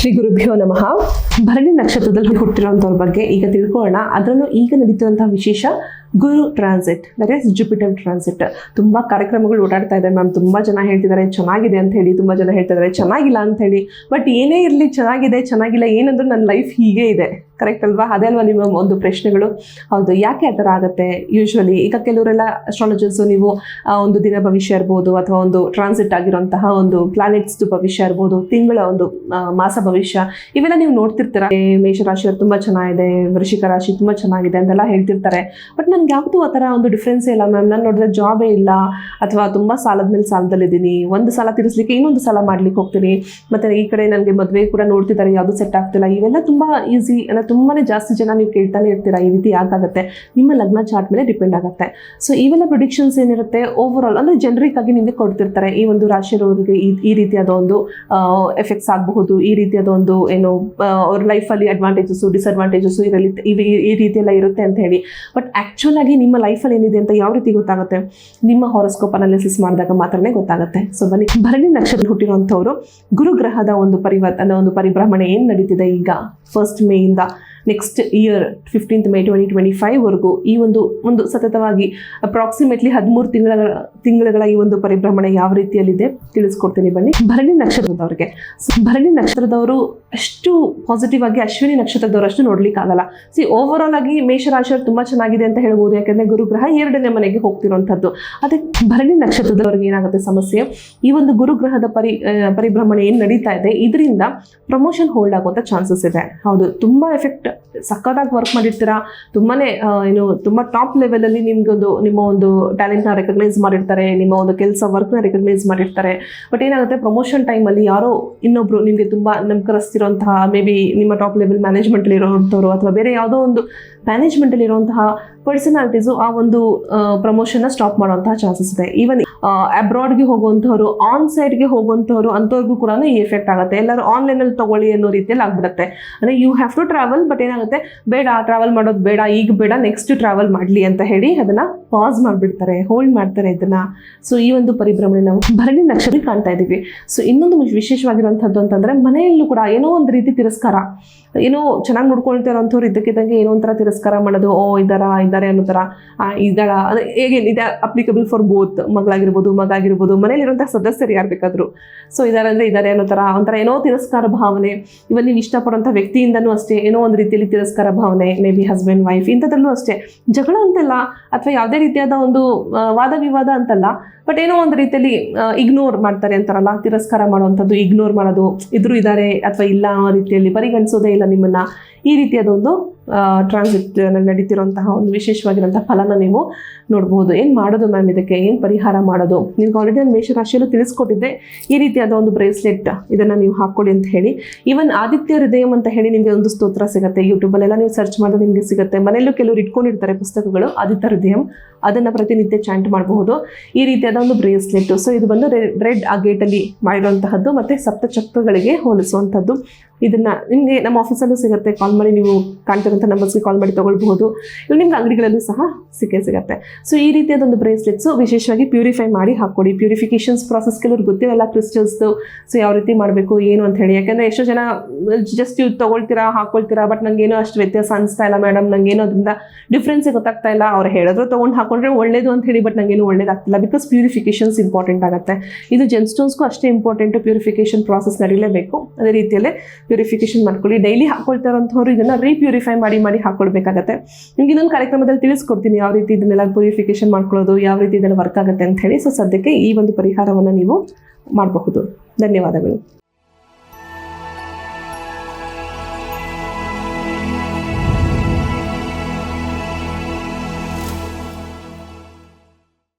ಶ್ರೀ ಗುರುಭ್ಯೋ ನಮಃ. ಭರಣಿ ನಕ್ಷತ್ರದಲ್ಲಿ ಹುಟ್ಟಿರುವಂಥವ್ರ ಬಗ್ಗೆ ಈಗ ತಿಳ್ಕೊಳ್ಳೋಣ. ಅದರಲ್ಲೂ ಈಗ ನಡೀತಿರುವಂತಹ ವಿಶೇಷ Guru transit that is Jupiter transit ತುಂಬ ಕಾರ್ಯಕ್ರಮಗಳು ಓಡಾಡ್ತಾ ಇದೆ ಮ್ಯಾಮ್. ತುಂಬ ಜನ ಹೇಳ್ತಿದ್ದಾರೆ, ಚೆನ್ನಾಗಿದೆ ಅಂತ ಹೇಳಿ, ತುಂಬ ಜನ ಹೇಳ್ತಿದ್ದಾರೆ, ಚೆನ್ನಾಗಿಲ್ಲ ಅಂತ ಹೇಳಿ. ಬಟ್ ಏನೇ ಇರಲಿ ಚೆನ್ನಾಗಿದೆ, ಚೆನ್ನಾಗಿಲ್ಲ ಏನಂದ್ರೆ ನನ್ನ ಲೈಫ್ ಹೀಗೆ ಇದೆ. ಕರೆಕ್ಟ್ ಅಲ್ವಾ? ಅದೇ ಅಲ್ವಾ ನಿಮ್ಮ ಒಂದು ಪ್ರಶ್ನೆಗಳು? ಹೌದು, ಯಾಕೆ ಆ ಥರ ಆಗುತ್ತೆ? ಯೂಶ್ವಲಿ ಈಗ ಕೆಲವರೆಲ್ಲ ಅಸ್ಟ್ರಾಲಜರ್ಸು ನೀವು ಒಂದು ದಿನ ಭವಿಷ್ಯ ಇರ್ಬೋದು ಅಥವಾ ಒಂದು ಟ್ರಾನ್ಸಿಟ್ ಆಗಿರುವಂತಹ ಒಂದು ಪ್ಲಾನೆಟ್ಸ್ದು ಭವಿಷ್ಯ ಇರ್ಬೋದು, ತಿಂಗಳ ಒಂದು ಮಾಸ ಭವಿಷ್ಯ, ಇವೆಲ್ಲ ನೀವು ನೋಡ್ತಿರ್ತೀರ? ಮೇಷರಾಶಿಯವರು ತುಂಬ ಚೆನ್ನಾಗಿದೆ ವೃಷಿಕ ರಾಶಿ ತುಂಬ ಚೆನ್ನಾಗಿದೆ ಅಂತೆಲ್ಲ ಹೇಳ್ತಿರ್ತಾರೆ. ಬಟ್ ನನ್ಗೆ ಯಾವತ್ತೂ ಆ ಥರ ಒಂದು ಡಿಫ್ರೆನ್ಸ್ ಇಲ್ಲ ಮ್ಯಾಮ್ ನಾನು ನೋಡಿದ್ರೆ ಜಾಬೇ ಇಲ್ಲ, ಅಥವಾ ತುಂಬ ಸಾಲದ ಮೇಲೆ ಸಾಲದಲ್ಲಿದ್ದೀನಿ. ಒಂದು ಸಾಲ ತೀರಿಸ್ಲಿಕ್ಕೆ ಇನ್ನೊಂದು ಸಾಲ ಮಾಡ್ಲಿಕ್ಕೆ ಹೋಗ್ತೀನಿ. ಮತ್ತೆ ಈ ಕಡೆ ನನಗೆ ಮದುವೆ ಕೂಡ ನೋಡ್ತಿದ್ದಾರೆ ಯಾವುದು ಸೆಟ್ ಆಗ್ತಿಲ್ಲ. ಇವೆಲ್ಲ ತುಂಬ ಈಸಿ ಅಂದರೆ ತುಂಬಾನೇ ಜಾಸ್ತಿ ಜನ ನೀವು ಕೇಳ್ತಾನೆ ಇರ್ತೀರಾ ಈ ರೀತಿ ಯಾಕಾಗುತ್ತೆ? ನಿಮ್ಮ ಲಗ್ನ ಚಾರ್ಟ್ ಮೇಲೆ ಡಿಪೆಂಡ್ ಆಗುತ್ತೆ. ಸೊ ಇವೆಲ್ಲ ಪ್ರೊಡಿಕ್ಷನ್ಸ್ ಏನಿರುತ್ತೆ? ಓವರ್ ಆಲ್ ಅಂದರೆ ಜನರಿಕ್ ನಿಮಗೆ ಕೊಡ್ತಿರ್ತಾರೆ. ಈ ಒಂದು ರಾಶಿಯವರಿಗೆ ಈ ಈ ರೀತಿಯಾದ ಒಂದು ಎಫೆಕ್ಟ್ಸ್ ಆಗಬಹುದು. ಈ ರೀತಿಯಾದ ಒಂದು, ಏನು ಅವ್ರ ಲೈಫಲ್ಲಿ ಅಡ್ವಾಂಟೇಜಸ್ಸು ಡಿಸ್ಅಡ್ವಾಂಟೇಜಸ್ಸು ಇವೆ ಈ ರೀತಿ ಎಲ್ಲ ಇರುತ್ತೆ ಅಂತ ಹೇಳಿ. ಬಟ್ ಆ್ಯಕ್ಚುಲ್ ಆಗಿ ನಿಮ್ಮ ಲೈಫಲ್ಲಿ ಏನಿದೆ ಅಂತ ಯಾವ ರೀತಿ ಗೊತ್ತಾಗುತ್ತೆ? ನಿಮ್ಮ ಹಾರೋಸ್ಕೋಪ್ ಅನಾಲಿಸಿಸ್ ಮಾಡಿದಾಗ ಮಾತ್ರನೇ ಗೊತ್ತಾಗುತ್ತೆ. ಸೊ ಬನ್ನಿ. ಭರಣಿ ನಕ್ಷತ್ರ ಹುಟ್ಟಿರುವಂಥವ್ರು ಗುರುಗ್ರಹದ ಒಂದು ಪರಿವರ್ತನೆ, ಒಂದು ಪರಿಭ್ರಮಣೆ ಏನು ನಡೀತಿದೆ ಈಗ? First ಮೇಯಿಂದ next year fifteenth May twenty twenty ಫೈವ್ವರೆಗೂ ಈ ಒಂದು ಒಂದು ಸತತವಾಗಿ ಅಪ್ರಾಕ್ಸಿಮೇಟ್ಲಿ ಹದಿಮೂರು ತಿಂಗಳ, ತಿಂಗಳುಗಳ ಈ ಒಂದು ಪರಿಭ್ರಮಣೆ ಯಾವ ರೀತಿಯಲ್ಲಿದೆ ತಿಳಿಸ್ಕೊಡ್ತೀನಿ ಬನ್ನಿ. ಭರಣಿ ನಕ್ಷತ್ರದವ್ರಿಗೆ. ಭರಣಿ ನಕ್ಷತ್ರದವರು ಅಷ್ಟು ಪಾಸಿಟಿವ್ ಆಗಿ ಅಶ್ವಿನಿ ನಕ್ಷತ್ರದವರು ಅಷ್ಟು ನೋಡ್ಲಿಕ್ಕಾಗಲ್ಲ. ಸಿ ಓವರ್ ಆಲ್ ಆಗಿ ಮೇಷರಾಶಿಯವರು ತುಂಬಾ ಚೆನ್ನಾಗಿದೆ ಅಂತ ಹೇಳ್ಬೋದು. ಯಾಕಂದ್ರೆ ಗುರುಗ್ರಹ ಎರಡನೇ ಮನೆಗೆ ಹೋಗ್ತಿರುವಂಥದ್ದು. ಅದಕ್ಕೆ ಭರಣಿ ನಕ್ಷತ್ರದವ್ರಿಗೆ ಏನಾಗುತ್ತೆ ಸಮಸ್ಯೆ? ಈ ಒಂದು ಗುರುಗ್ರಹದ ಪರಿ ಪರಿಭ್ರಮಣೆ ಏನು ನಡೀತಾ ಇದೆ? ಇದರಿಂದ ಪ್ರಮೋಷನ್ ಹೋಲ್ಡ್ ಆಗುವಂಥ ಚಾನ್ಸಸ್ ಇದೆ. ಹೌದು, ತುಂಬ ಎಫೆಕ್ಟ್ ಸಕ್ಕತ್ತಾಗಿ ವರ್ಕ್ ಮಾಡಿರ್ತೀರಾ? ತುಂಬಾನೇ ಆ, ಏನು ತುಂಬ ಟಾಪ್ ಲೆವೆಲಲ್ಲಿ ನಿಮ್ಗೊಂದು ನಿಮ್ಮ ಒಂದು ಟ್ಯಾಲೆಂಟ್ನ ರೆಕಗ್ನೈಸ್ ಮಾಡಿರ್ತಾರೆ ನಿಮ್ಮ ಒಂದು ಕೆಲಸ ವರ್ಕ್ನ ರೆಕಗ್ನೈಸ್ ಮಾಡಿರ್ತಾರೆ. ಬಟ್ ಏನಾಗುತ್ತೆ ಪ್ರಮೋಷನ್ ಟೈಮಲ್ಲಿ ಯಾರೋ ಇನ್ನೊಬ್ರು ನಿಮಗೆ ತುಂಬ ನಂಬಿಕರಿಸ್ತಿರೋಂತಹ ಮೇ ಬಿ ನಿಮ್ಮ ಟಾಪ್ ಲೆವೆಲ್ ಮ್ಯಾನೇಜ್ಮೆಂಟಲ್ಲಿ ಇರೋಂಥವ್ರು ಅಥವಾ ಬೇರೆ ಯಾವುದೋ ಒಂದು ಮ್ಯಾನೇಜ್ಮೆಂಟಲ್ಲಿ ಇರುವಂತಹ ಪರ್ಸನಾಲಿಟೀಸು ಆ ಒಂದು ಪ್ರಮೋಷನ್ನ ಸ್ಟಾಪ್ ಮಾಡುವಂತಹ ಚಾನ್ಸಸ್ ಇದೆ. ಈವನ್ ಅಬ್ರಾಡ್ಗೆ ಹೋಗುವಂಥವ್ರು ಆನ್ ಸೈಡ್ಗೆ ಹೋಗುವಂಥವ್ರು ಅಂಥವ್ರಿಗೂ ಕೂಡ ಈ ಎಫೆಕ್ಟ್ ಆಗುತ್ತೆ. ಎಲ್ಲರೂ ಆನ್ಲೈನಲ್ಲಿ ತಗೊಳ್ಳಿ ಅನ್ನೋ ರೀತಿಯಲ್ಲಿ ಆಗ್ಬಿಡುತ್ತೆ. ಅಂದರೆ you have to travel but ಏನಾಗುತ್ತೆ ಬೇಡ ಟ್ರಾವೆಲ್ ಮಾಡೋದು ಬೇಡ, ಈಗ ಬೇಡ ನೆಕ್ಸ್ಟ್ ಟ್ರಾವೆಲ್ ಮಾಡಲಿ ಅಂತ ಹೇಳಿ ಅದನ್ನ ಪಾಸ್ ಮಾಡಿಬಿಡ್ತಾರೆ ಹೋಲ್ಡ್ ಮಾಡ್ತಾರೆ ಇದನ್ನ. ಸೊ ಈ ಒಂದು ಪರಿಭ್ರಮಣೆ ನಾವು ಭರಣಿ ನಕ್ಷತ್ರ ಕಾಣ್ತಾ ಇದ್ದೀವಿ. ಸೊ ಇನ್ನೊಂದು ವಿಶೇಷವಾಗಿರುವಂಥದ್ದು ಅಂತಂದ್ರೆ ಮನೆಯಲ್ಲೂ ಕೂಡ ಏನೋ ಒಂದು ರೀತಿ ತಿರಸ್ಕಾರ. ಏನೋ ಚೆನ್ನಾಗಿ ನೋಡ್ಕೊಳ್ತಿರೋಂಥವ್ರು ಇದ್ದಕ್ಕಿದ್ದಂಗೆ ಏನೋ ಒಂಥರ ತಿರಸ್ಕಾರ ಮಾಡೋದು, ಓ ಇದಾರ ಇದ್ದಾರೆ ಅನ್ನೋ ಥರ. ಇದ್ದಾಳ ಅದು ಹೇಗೆ ಇದೆ? ಅಪ್ಲಿಕಬಲ್ ಫಾರ್ ಬೋತ್ ಮಗಳಾಗಿರ್ಬೋದು ಮಗ ಆಗಿರ್ಬೋದು ಮನೇಲಿರುವಂಥ ಸದಸ್ಯರು ಯಾರು ಬೇಕಾದ್ರು. ಸೊ ಇದಾರೆ ಅಂದರೆ ಇದ್ದಾರೆ ಅನ್ನೋ ಥರ, ಒಂಥರ ಏನೋ ತಿರಸ್ಕಾರ ಭಾವನೆ. ಇವನ್ ನೀವು ಇಷ್ಟಪಡುವಂಥ ವ್ಯಕ್ತಿಯಿಂದನೂ ಅಷ್ಟೇ ಏನೋ ಒಂದು ರೀತಿಯಲ್ಲಿ ತಿರಸ್ಕಾರ ಭಾವನೆ ಮೇ ಬಿ ಹಸ್ಬೆಂಡ್ ವೈಫ್ ಇಂಥದ್ರಲ್ಲೂ ಅಷ್ಟೇ. ಜಗಳ ಅಂತಲ್ಲ, ಅಥವಾ ಯಾವುದೇ ರೀತಿಯಾದ ಒಂದು ವಾದ ವಿವಾದ ಅಂತಲ್ಲ ಬಟ್ ಏನೋ ಒಂದು ರೀತಿಯಲ್ಲಿ ಇಗ್ನೋರ್ ಮಾಡ್ತಾರೆ ಅಂತಾರಲ್ಲ, ತಿರಸ್ಕಾರ ಮಾಡುವಂಥದ್ದು ಇಗ್ನೋರ್ ಮಾಡೋದು, ಇದ್ರು ಇದ್ದಾರೆ ಅಥವಾ ಇಲ್ಲ ಆ ರೀತಿಯಲ್ಲಿ ಪರಿಗಣಿಸೋದೇ ಇಲ್ಲ ನಿಮ್ಮನ್ನ. ಈ ರೀತಿಯಾದ ಒಂದು ಟ್ರಾನ್ಸಿಟ್ ನಡೀತಿರುವಂತಹ ಒಂದು ವಿಶೇಷವಾಗಿರುವಂತಹ ಫಲನ ನೀವು ನೋಡಬಹುದು ಏನು ಮಾಡೋದು ಮ್ಯಾಮ್ ಇದಕ್ಕೆ? ಏನು ಪರಿಹಾರ ಮಾಡೋದು? ನಿಮ್ಗೆ ಆಲ್ರೆಡಿ ನಾನು ಮೇಷರಾಶಿಯಲ್ಲೂ ತಿಳಿಸ್ಕೊಟ್ಟಿದ್ದೆ. ಈ ರೀತಿಯಾದ ಒಂದು ಬ್ರೇಸ್ಲೆಟ್ ಇದನ್ನು ನೀವು ಹಾಕ್ಕೊಳ್ಳಿ ಅಂತ ಹೇಳಿ. ಈವನ್ ಆದಿತ್ಯ ಹೃದಯಂ ಅಂತ ಹೇಳಿ ನಿಮಗೆ ಒಂದು ಸ್ತೋತ್ರ ಸಿಗುತ್ತೆ. ಯೂಟ್ಯೂಬಲ್ಲೆಲ್ಲ ನೀವು ಸರ್ಚ್ ಮಾಡಿದ್ರೆ ನಿಮಗೆ ಸಿಗುತ್ತೆ. ಮನೆಯಲ್ಲೂ ಕೆಲವರು ಇಟ್ಕೊಂಡಿರ್ತಾರೆ ಪುಸ್ತಕಗಳು, ಆದಿತ್ಯ ಹೃದಯಂ. ಅದನ್ನು ಪ್ರತಿನಿತ್ಯ ಚಾಂಟ್ ಮಾಡಬಹುದು. ಈ ರೀತಿಯಾದ ಒಂದು ಬ್ರೇಸ್ಲೆಟ್ ಸೊ ಇದು ಬಂದು ರೆಡ್ ಆ ಅಲ್ಲಿ ಮಾಡಿರುವಂತಹದ್ದು ಮತ್ತು ಸಪ್ತಚಕ್ರಗಳಿಗೆ ಹೋಲಿಸುವಂಥದ್ದು ಇದನ್ನ ನಿಮಗೆ ನಮ್ಮ ಆಫೀಸಲ್ಲೂ ಸಿಗುತ್ತೆ. ಕಾಲ್ ಮಾಡಿ ನೀವು ಕಾಣ್ತಿರೋಂಥ ನಂಬರ್ಸ್ಗೆ ಕಾಲ್ ಮಾಡಿ ತೊಗೊಳ್ಬಹುದು. ಇಲ್ಲಿ ನಿಮ್ಗೆ ಅಂಗಡಿಗಳಲ್ಲೂ ಸಹ ಸಿಕ್ಕೇ ಸಿಗುತ್ತೆ. ಸೊ ಈ ರೀತಿಯಾದ ಒಂದು ಬ್ರೇಸ್ಲೆಟ್ಸು ವಿಶೇಷವಾಗಿ ಪ್ಯೂರಿಫೈ ಮಾಡಿ ಹಾಕ್ಕೊಡಿ. ಪ್ಯೂರಿಫಿಕೇಷನ್ಸ್ ಪ್ರಾಸೆಸ್ ಕೆಲವ್ರು ಗೊತ್ತಿರಲ್ಲ ಕ್ರಿಸ್ಟಲ್ಸ್ದು. ಸೊ ಯಾವ ರೀತಿ ಮಾಡಬೇಕು, ಏನು ಅಂತ ಹೇಳಿ. ಯಾಕಂದರೆ ಎಷ್ಟೋ ಜನ ಜಸ್ಟ್ ಇವು ತೊಗೊಳ್ತೀರಾ ಹಾಕೊಳ್ತೀರಾ ಬಟ್ ನನಗೇನೋ ಅಷ್ಟು ವ್ಯತ್ಯಾಸ ಅನಿಸ್ತಾ ಇಲ್ಲ ಮೇಡಮ್. ನನಗೇನೋ ಅದರಿಂದ ಡಿಫ್ರೆನ್ಸೇ ಗೊತ್ತಾಗ್ತಾ ಇಲ್ಲ. ಅವ್ರು ಹೇಳಿದ್ರು ತೊಗೊಂಡು ಹಾಕೊಂಡ್ರೆ ಒಳ್ಳೇದು ಅಂತ ಹೇಳಿ, ಬಟ್ ನನಗೇನು ಒಳ್ಳೇದಾಗ್ತಿಲ್ಲ. ಬಿಕಾಸ್ ಪ್ಯೂರಿಫಿಕೇಷನ್ಸ್ ಇಂಪಾರ್ಟೆಂಟ್ ಆಗುತ್ತೆ. ಇದು ಜೆನ್ಸ್ಟೋನ್ಸ್ಗೂ ಅಷ್ಟೇ ಇಂಪಾರ್ಟೆಂಟ್ ಪ್ಯೂರಿಫಿಕೇಷನ್ ಪ್ರಾಸೆಸ್ ನಡೀಲೇಬೇಕು. ಅದೇ ರೀತಿಯಲ್ಲೇ ಪ್ಯೂರಿಫಿಕೇಷನ್ ಮಾಡ್ಕೊಳ್ಳಿ. ಡೈಲಿ ಹಾಕೊಳ್ತಾ ಇರೋಂಥವ್ರು ಇದನ್ನು ರೀಪ್ಯೂರಿಫೈ ಮಾಡಿ ಮಾಡಿ ಹಾಕೊಳ್ಬೇಕಾಗತ್ತೆ. ನಿಮ್ಗೆ ಇನ್ನೊಂದು ಕಾರ್ಯಕ್ರಮದಲ್ಲಿ ತಿಳಿಸ್ಕೊಡ್ತೀನಿ ಯಾವ ರೀತಿ ಇದನ್ನೆಲ್ಲ ಪ್ಯೂರಿಫಿಕೇಷನ್ ಮಾಡ್ಕೊಳ್ಳೋದು, ಯಾವ ರೀತಿ ಇದೆಲ್ಲ ವರ್ಕ್ ಆಗುತ್ತೆ ಅಂತ ಹೇಳಿ. ಸೊ ಸದ್ಯಕ್ಕೆ ಈ ಒಂದು ಪರಿಹಾರವನ್ನು ನೀವು ಮಾಡಬಹುದು. ಧನ್ಯವಾದಗಳು.